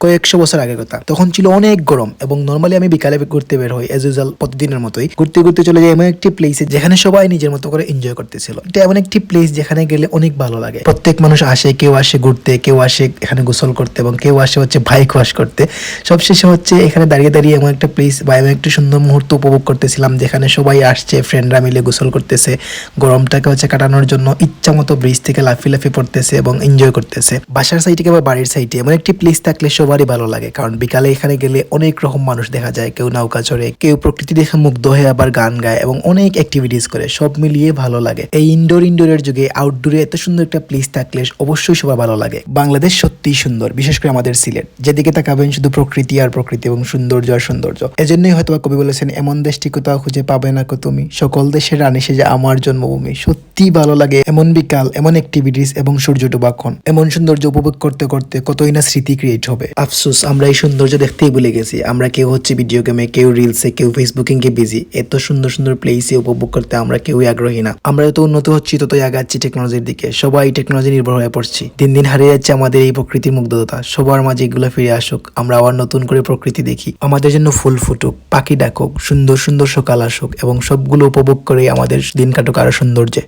কয়েকশো বছর আগে কথা। তখন ছিল অনেক গরম এবং নর্মালি আমি বিকালে ঘুরতে বের হই এজ ইউজাল প্রতিদিনের মতোই। ঘুরতে ঘুরতে চলে যাই এমন একটি প্লেসে যেখানে সবাই নিজের মতো করে এনজয় করতেছিল। এটা এমন একটি প্লেস যেখানে গেলে অনেক ভালো লাগে। প্রত্যেক মানুষ আসে, কেউ আসে ঘুরতে, কেউ আসে এখানে গোসল করতে এবং কেউ আসে হচ্ছে বাইক ওয়াশ করতে। সবশেষে হচ্ছে এখানে দাঁড়িয়ে দাঁড়িয়ে এমন একটা প্লেস বা এমন একটা সুন্দর মুহূর্ত উপভোগ করতেছিলাম যেখানে সবাই আসছে ফ্রেন্ডরা মিলে গোসল করতেছে, গরমটাকে হচ্ছে কাটানোর জন্য ইচ্ছা মতো ব্রিজ থেকে লাফি লাফি পড়তেছে এবং এনজয় করতেছে। বাসার সাইডে বা বাড়ির সাইডে এমন একটি প্লেস থাকলে সবারই ভালো লাগে। কারণ বিকালে এখানে গেলে অনেক রকম মানুষ দেখা যায়, কেউ নৌকা চড়ে, কেউ প্রকৃতি দেখে মুগ্ধ হয়ে আবার গান গায় এবং অনেক অ্যাক্টিভিটিস করে। সব মিলিয়ে ভালো লাগে। এই ইনডোর ইনডোরের যুগে আউটডোরে এত সুন্দর একটা প্লেস থাকলে অবশ্যই সবার ভালো লাগে। বাংলাদেশ সত্যিই সুন্দর, বিশেষ করে আমাদের সিলেট। যেদিকে তাকাবেন শুধু প্রকৃতি আর প্রকৃতি এবং সৌন্দর্য আর সৌন্দর্য। এজন্যই হয়তো কবি বলেছেন, এমন দেশটি কোথাও খুঁজে পাবে না কো তুমি? সকল দেশের রানী সেজে আমার জন্মভূমি। সত্যি ভালো লাগে এমন বিকাল, এমন অ্যাক্টিভিটিস এবং সূর্য ডোবাক্ষণ এমন সৌন্দর্য উপভোগ করতে করতে কতই না স্মৃতি ক্রিয়েট হবে। আফসোস, আমরা এই সৌন্দর্য দেখতেই ভুলে গেছি। আমরা কেউ হচ্ছে ভিডিও গেমে কেউ রিলসে কেউ ফেসবুকিং কে বিজি এত সুন্দর সুন্দর প্লেসে উপভোগ করতে আমরা কেউই আগ্রহী না। আমরা যত উন্নত হচ্ছি, ততই আগাচ্ছি টেকনোলজির দিকে। সবাই টেকনোলজি নির্ভর হয়ে পড়ছি। দিন দিন হারিয়ে যাচ্ছে আমাদের এই প্রকৃতির মুগ্ধতা। সবার মাঝে এগুলো ফিরে আসুক। আমরা আবার নতুন করে প্রকৃতি দেখি। আমাদের জন্য ফুল ফুটুক, পাখি ডাকুক, সুন্দর সুন্দর সকাল আসুক এবং সবগুলো উপভোগ করে আমাদের দিন কাটুক আরও সৌন্দর্যে।